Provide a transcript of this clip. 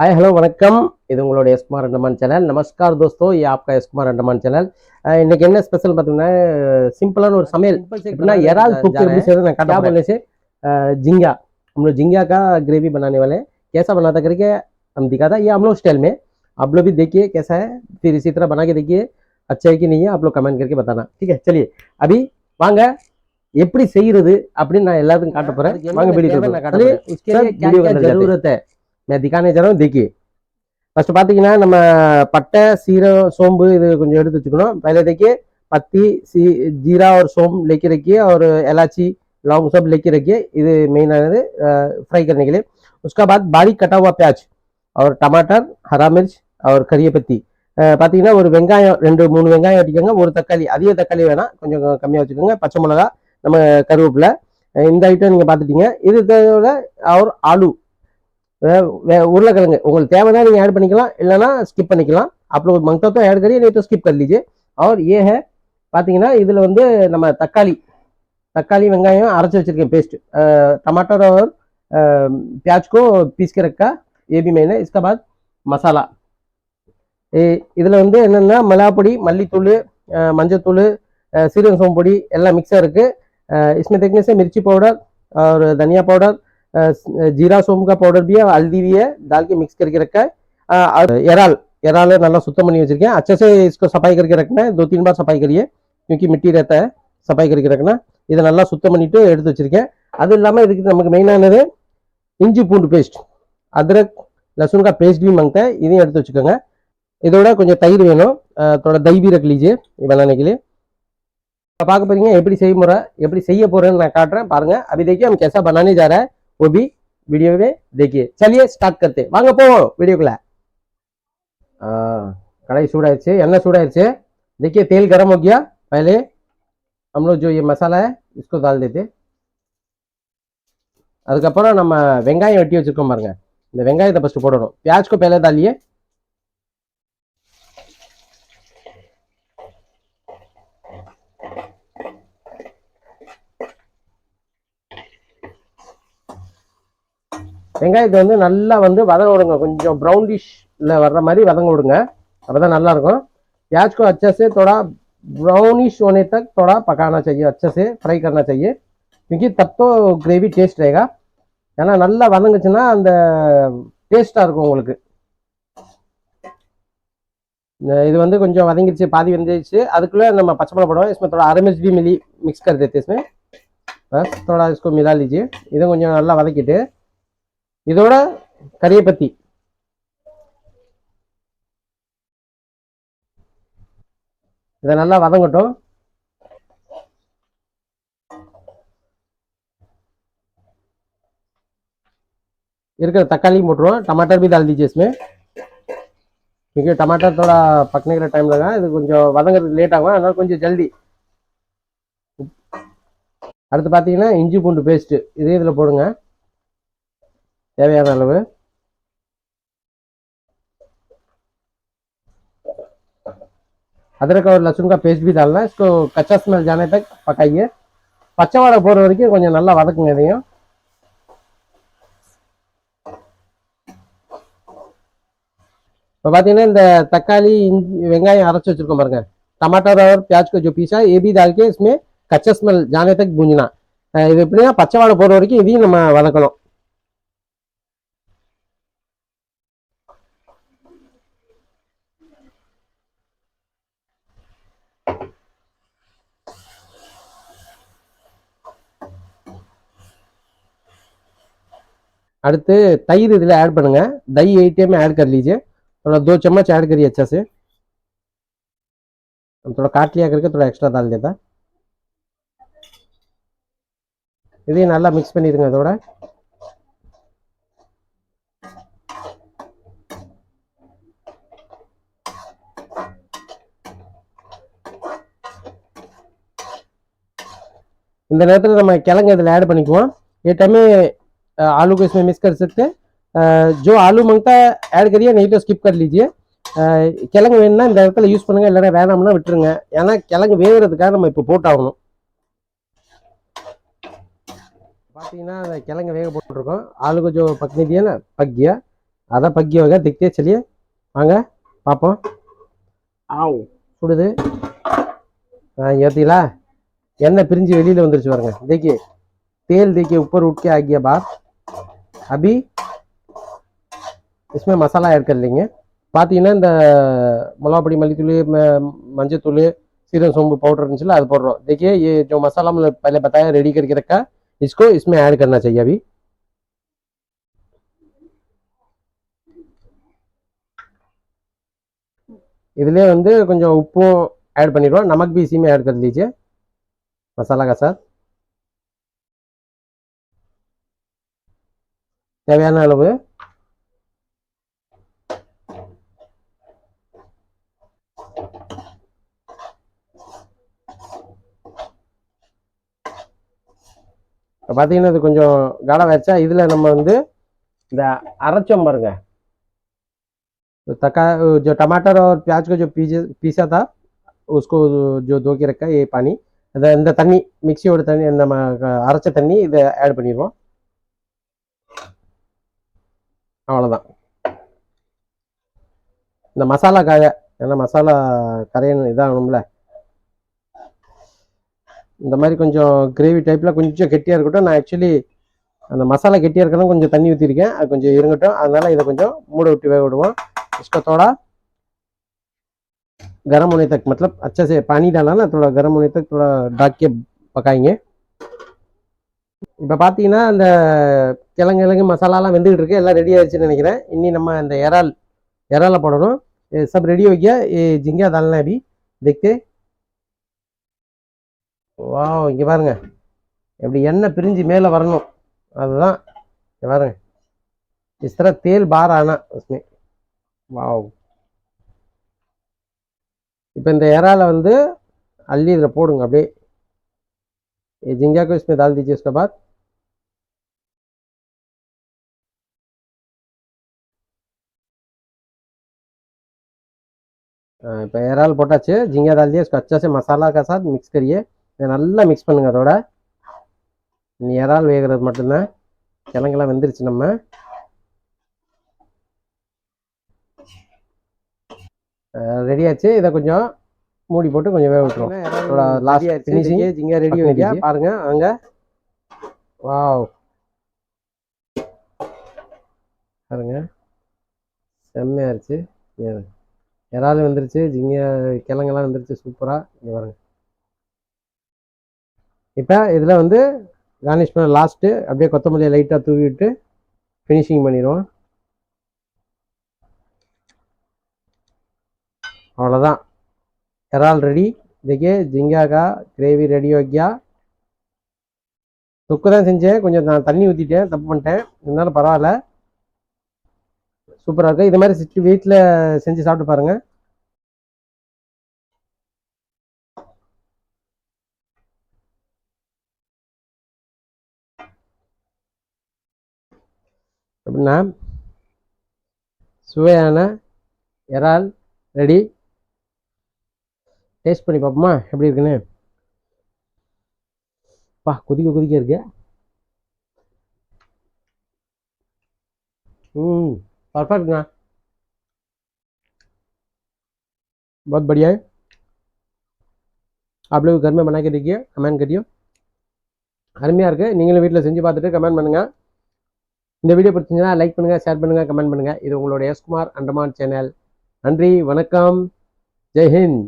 Hi hello வணக்கம் இது உங்களுடைய எஸ்குமார் அண்டமான் சேனல் நமஸ்கார் தோஸ்தோ ये आपका எஸ்குமார் அண்டமான் சேனல் அஹ் இன்னைக்கு என்ன ஸ்பெஷல் பார்த்தீங்கன்னா சிம்பிளான ஒரு சமையல் எப்படின்னா इराल कुक எப்படி செய்யறது நான் क्या बोलने से अह, झींगा हम लोग झींगा का ग्रेवी बनाने वाले हैं कैसा बनाता करके हम दिखाता ये हम लोग स्टाइल में आप लोग भी देखिए कैसा है फिर इसी तरह बना के देखिए अच्छा है कि नहीं है आप लोग कमेंट करके बताना ठीक है चलिए अभी வாங்க எப்படி செய்யறது அப்படின்னு நான் எல்லாத்துக்கும் காட்ட போறேன் வாங்க வீடியோ चलिए उसके लिए क्या क्या जरूरत है मैं दिखाने जा रहा हूँ देखिए ஃபர்ஸ்ட் பார்த்தீங்கன்னா நம்ம பட்டை சீரகம் சோம்பு இது கொஞ்சம் எடுத்து வச்சுக்கணும் पहले देखिए पत्ती सी जीरा और सौंफ लेके रखिए और इलायची लौंग सब लेके रखिए இது மெயினானது ஃப்ரை करने के लिए उसका बाद बारीक कटा हुआ प्याज और टमाटर हरा मिर्च और करिया पत्ती அஹ் பார்த்தீங்கன்னா ஒரு வெங்காயம் ரெண்டு மூணு வெங்காயம் வெட்டிக்கோங்க ஒரு தக்காளி அதிக தக்காளி வேணாம் கொஞ்சம் கம்மியாக வச்சுக்கோங்க பச்சை மிளகா நம்ம கருவேப்பிலை அஹ் இந்த ஐட்டம் நீங்கள் பார்த்துட்டீங்க இது தவிர और आलू उर्लाकड़ेंगे உங்களுக்கு தேவைதான் நீங்க ऐड பண்ணிக்கலாம். இல்லைன்னா ஸ்கிப் பண்ணிக்கலாம். அப்புறம் ஒரு मांगता तो ऐड करिए ஸ்கிப் तो स्किप कर लीजिए பார்த்தீங்கன்னா இதில் வந்து நம்ம தக்காளி தக்காளி வெங்காயம் அரைச்சி வச்சுருக்கேன் பேஸ்ட் டமாட்டோ और प्याज को ஏபி மெயின் रखा ये भी மசாலா. இதில் வந்து என்னென்னா மிளாப்பொடி மல்லித்தூள் மஞ்சத்தூள் சீரக சோம்பொடி எல்லாம் மிக்ஸாக இருக்குது इसमें देखने से मिर्ची पाउडर और धनिया जीरा सोम का पाउडर भी है हल्दी भी है डाल के मिक्स करके रखा है अ, और एराल एराल நல்லா சுத்தம் பண்ணி வச்சிருக்கேன் अच्छे से इसको सफाई करके रखना है दो तीन बार सफाई करिए क्योंकि मिट्टी रहता है सफाई करके रखना இதை நல்லா சுத்தம் பண்ணிட்டு எடுத்து வச்சிருக்கேன் அது இல்லாமல் இதுக்கு நமக்கு மெயினானது இஞ்சி பூண்டு பேஸ்ட் அத்ரக் लहसुन का पेस्ट भी मांगता है இதையும் எடுத்து வச்சுக்கோங்க இதோட கொஞ்சம் தயிர் வேணும் अ, थोड़ा दही भी रख लीजिए ये बनाने के लिए இப்போ பார்க்க போறீங்க எப்படி செய்ய முறை எப்படி செய்ய போறேன்னு நான் காட்டுறேன் பாருங்க अभी देखिए हम कैसा बनाने जा रहा है वो भी वीडियो में देखिए चलिए ஸ்டார்ட் करते வாங்க போவோம் வீடியோக்குள்ள. कढ़ाई सूडाயிருச்சு எண்ணெய் சூடாயிருச்சு. देखिए तेल गरम हो गया पहले हम लोग जो ये मसाला है इसको डाल देते அதுக்கப்புறம் நம்ம வெங்காயம் வெட்டி வச்சுருக்கோம் பாருங்க. இந்த வெங்காயத்தை ஃபஸ்ட்டு போடணும். பியாஜ்க்கு பேலே தாலியே வெங்காயத்தை வந்து நல்லா வந்து வதங்க விடுங்க கொஞ்சம் ப்ரௌனிஷ்ல வர்ற மாதிரி வதங்க விடுங்க அப்பதான் நல்லா இருக்கும் प्याज को अच्छे से थोड़ा ब्राउनिश होने तक थोड़ा पकाना चाहिए अच्छे से फ्राई करना चाहिए क्योंकि तब तो ग्रेवी टेस्ट रहेगा ஏன்னா நல்லா வதங்குச்சுன்னா அந்த டேஸ்டா இருக்கும் உங்களுக்கு இந்த இது வந்து கொஞ்சம் வதங்கிடுச்சு பாதி வெந்துருச்சு அதுக்குள்ள நம்ம பச்சை மிளகா போடுவோம் इसमें थोड़ा हरा मिर्च भी मिली मिक्स कर देते इसमें बस थोड़ा इसको मिला लीजिए இதை கொஞ்சம் நல்லா வதக்கிட்டு இதோட கரியப்பத்தி இதை நல்லா வதங்கட்டும் இருக்கிற தக்காளியும் போட்டுருவோம் टमाटर भी डाल दीजिए इसमें क्योंकि टमाटर थोड़ा पकने के टाइम लगा இது கொஞ்சம் வதங்கிறதுக்கு லேட் ஆகும் அதனால கொஞ்சம் ஜல்தி அடுத்து பார்த்தீங்கன்னா இஞ்சி பூண்டு பேஸ்ட்டு இதே இதில் போடுங்க தேவையான அளவு अदरक और लहसुन का पेस्ट भी डालना है इसको कच्चा स्मेल जाने तक पकाइए பச்சை வாடை போகிற வரைக்கும் கொஞ்சம் நல்லா வதக்குங்க இதையும் இப்போ பார்த்தீங்கன்னா இந்த தக்காளி இஞ்சி வெங்காயம் அரைச்சி வச்சிருக்கோம் பாருங்க टमाटर और प्याज को जो पीसा है ये भी डाल के इसमें कच्चा स्मेल जाने तक भूंजना அஹ் இது எப்படின்னா பச்சை வாடை போகிற வரைக்கும் இதையும் நம்ம வதக்கணும் அடுத்து तैर इधर ऐड பண்ணுங்க दही एटीएम में ऐड कर लीजिए थोड़ा दो चम्मच ऐड करिए अच्छा से हम थोड़ा काट लिया करके थोड़ा एक्स्ट्रा डाल देता இதையும் நல்லா மிக்ஸ் பண்ணிடுங்க இதோட இந்த நேரத்தில் நம்ம கிழங்கு இதில் ऐड பண்ணிக்குவோம் ये टाइम में अ, आलू को इसमें मिक्स कर सकते हैं अ, जो आलू मांगता है ऐड करिए नहीं तो स्किप कर लीजिए अ, கிழங்கு வேணும்னா இந்த இடத்துல யூஸ் பண்ணுங்க இல்லைன்னா வேணாம்னா விட்டுருங்க ஏன்னா கிழங்கு வேகிறதுக்காக நம்ம இப்போ போட்டாகணும் பார்த்தீங்கன்னா அந்த கிழங்கு வேக போட்டிருக்கோம் आलू को जो पकने दिया ना पक गया आधा पक गया होगा देखते हैं चलिए வாங்க பார்ப்போம் ஆவ் சுடுது हाँ ये दिला எண்ணெய் பிரிஞ்சு வெளியில் வந்துருச்சு பாருங்க. देखिए தேல் देखिए உப்பர் उठ के आ गया बाहर अभी इसमें मसाला ऐड பார்த்தீங்கன்னா இந்த மிளகாப்பொடி மல்லித்தூள் மஞ்சத்தூள் சீரக சோம்பு பவுடர் இருந்துச்சுல அது போடுறோம். देखिए ये जो मसाला பத்தாயிரம் ரெடி கிடைக்கிறக்கா रेडी करके रखा इसको इसमें ऐड இதுலேயே வந்து கொஞ்சம் உப்பும் ஆட் பண்ணிடுவோம். நமக்கு பிசியுமே ऐड कर लीजिए मसाला का साथ தேவையான அளவு இப்போ பார்த்தீங்கன்னா இது கொஞ்சம் காடம் வச்சா இதில் நம்ம வந்து இந்த அரைச்சோம் பாருங்க तका जो टमाटर और प्याज का जो पीजे पीसा था उसको जो धो के रखा ये पानी இந்த இந்த தண்ணி மிக்சியோட தண்ணி நம்ம அரைச்ச தண்ணி இதை ஆட் பண்ணிடுவோம். அவ்வளோதான் இந்த மசாலா காய ஏன்னா மசாலா கரையணும் இதாகணும்ல. இந்த மாதிரி கொஞ்சம் கிரேவி டைப்பில் கொஞ்சம் கெட்டியாக இருக்கட்டும். நான் ஆக்சுவலி அந்த மசாலா கெட்டியாக இருக்கலாம் கொஞ்சம் தண்ணி ஊற்றிருக்கேன் அது கொஞ்சம் இருங்கட்டும். அதனால் இதை கொஞ்சம் மூட விட்டு வேக விடுவோம். இஷ்டத்தோட गर्म होने तक मतलब अच्छे से पानी डाला ना थोड़ा गर्म होने तक थोड़ा ढक के पकाएंगे இப்போ பார்த்தீங்கன்னா அந்த கிழங்கு கிழங்கு மசாலாலாம் வெந்துகிட்டு இருக்கு எல்லாம் ரெடி ஆயிடுச்சுன்னு நினைக்கிறேன் இனி நம்ம இந்த இறால் இறால போடணும் ये सब रेडी हो गया ये झींगा डालना है अभी देखते வாவ் இங்கே பாருங்க எப்படி எண்ணெய் பிரிஞ்சு மேலே வரணும் அதுதான் இங்க பாருங்க इस तरह तेल बाहर आना उसमें வாவ் இப்போ இந்த இறால வந்து அள்ளி இதில் போடுங்க அப்படியே ये झींगा को इसमें डाल दीजिए उसके बाद இப்போ இறால் போட்டாச்சு ஜிங்கா डाल दिया इसको अच्छा से मसाला का साथ मिक्स करिए இதை நல்லா மிக்ஸ் பண்ணுங்க அதோட நீ இறால் வேகிறது மட்டும்தான் கிழங்கெல்லாம் வெந்துருச்சு நம்ம ரெடி ஆச்சு. இதை கொஞ்சம் மூடி போட்டு கொஞ்சம் வேக விட்டுருவோம். லாஸ்ட் ஃபினிஷிங் ஜிங்கா ரெடி வைக்கியா பாருங்க அங்க வாவ் பாருங்க. செம்மையா இருந்துச்சு. இங்க இறால் வந்துருச்சு. ஜிங்க கிழங்கெல்லாம் வந்துருச்சு. சூப்பராக இங்கே பாருங்க. இப்போ இதில் வந்து கார்னிஷ் பண்ண லாஸ்ட்டு அப்படியே கொத்தமல்லியை லைட்டாக தூவி விட்டு ஃபினிஷிங் பண்ணிடுவோம். அவ்வளோதான் இறால் ரெடி இதுக்கே ஜிங்காக்கா கிரேவி ரெடி ஓக்கியா சுக்கு தான் செஞ்சேன். கொஞ்சம் நான் தண்ணி ஊற்றிட்டேன் தப்பு பண்ணிட்டேன். இருந்தாலும் பரவாயில்ல. சூப்பராக இருக்குது இது மாதிரி சிட்டு வீட்டில் செஞ்சு சாப்பிட்டு பாருங்கள் அப்படின்னா சுவையான இறால் ரெடி டேஸ்ட் பண்ணி பார்ப்போமா எப்படி இருக்குன்னு பா கொதிக்க கொதிக்க இருக்கு हम्म परफेक्ट ना बहुत बढ़िया है आप लोग घर में बना के देखिए कमेंट करिए அருமையாக இருக்குது நீங்களும் வீட்டில் செஞ்சு பார்த்துட்டு கமெண்ட் பண்ணுங்கள் இந்த வீடியோ பிடிச்சிங்கன்னா லைக் பண்ணுங்கள் ஷேர் பண்ணுங்கள் கமெண்ட் பண்ணுங்கள் இது உங்களோட எஸ்குமார் அண்டமான் சேனல் நன்றி வணக்கம் ஜெய் ஹிந்த்